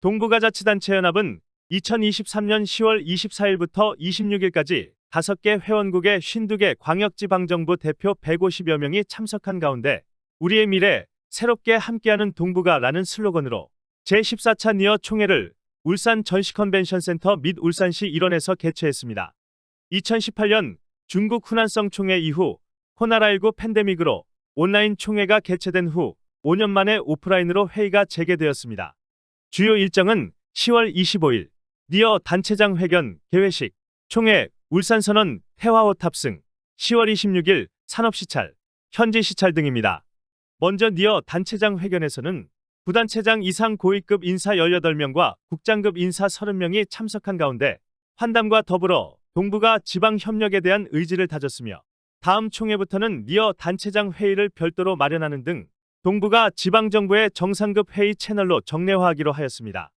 동부가자치단체연합은 2023년 10월 24일부터 26일까지 5개 회원국의 52개 광역지방정부 대표 150여 명이 참석한 가운데 우리의 미래, 새롭게 함께하는 동부가라는 슬로건으로 제14차 니어 총회를 울산 전시컨벤션센터 및 울산시 일원에서 개최했습니다. 2018년 중국 후난성 총회 이후 코로나19 팬데믹으로 온라인 총회가 개최된 후 5년 만에 오프라인으로 회의가 재개되었습니다. 주요 일정은 10월 25일 니어 단체장 회견 개회식, 총회, 울산선언, 태화호 탑승, 10월 26일 산업시찰, 현지 시찰 등입니다. 먼저 니어 단체장 회견에서는 부단체장 이상 고위급 인사 18명과 국장급 인사 30명이 참석한 가운데 환담과 더불어 동부가 지방 협력에 대한 의지를 다졌으며 다음 총회부터는 니어 단체장 회의를 별도로 마련하는 등 동부가 지방정부의 정상급 회의 채널로 정례화하기로 하였습니다.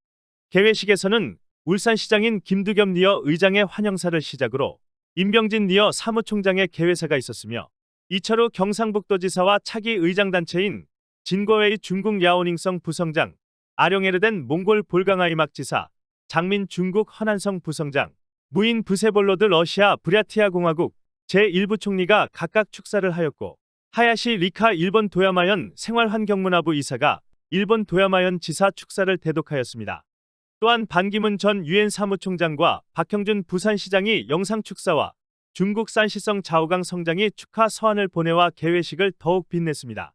개회식에서는 울산시장인 김두겸 니어 의장의 환영사를 시작으로 임병진 니어 사무총장의 개회사가 있었으며 이철우 경상북도지사와 차기 의장단체인 진거웨이 중국 야오닝성 부성장, 아룡에르덴 몽골 볼강아이막 지사, 장민 중국 허난성 부성장, 무인 부세볼로드 러시아 브랴티아 공화국 제1부 총리가 각각 축사를 하였고 하야시 리카 일본 도야마현 생활환경문화부 이사가 일본 도야마현 지사 축사를 대독하였습니다. 또한 반기문 전 유엔 사무총장과 박형준 부산시장이 영상 축사와 중국 산시성 자오강 성장이 축하 서한을 보내와 개회식을 더욱 빛냈습니다.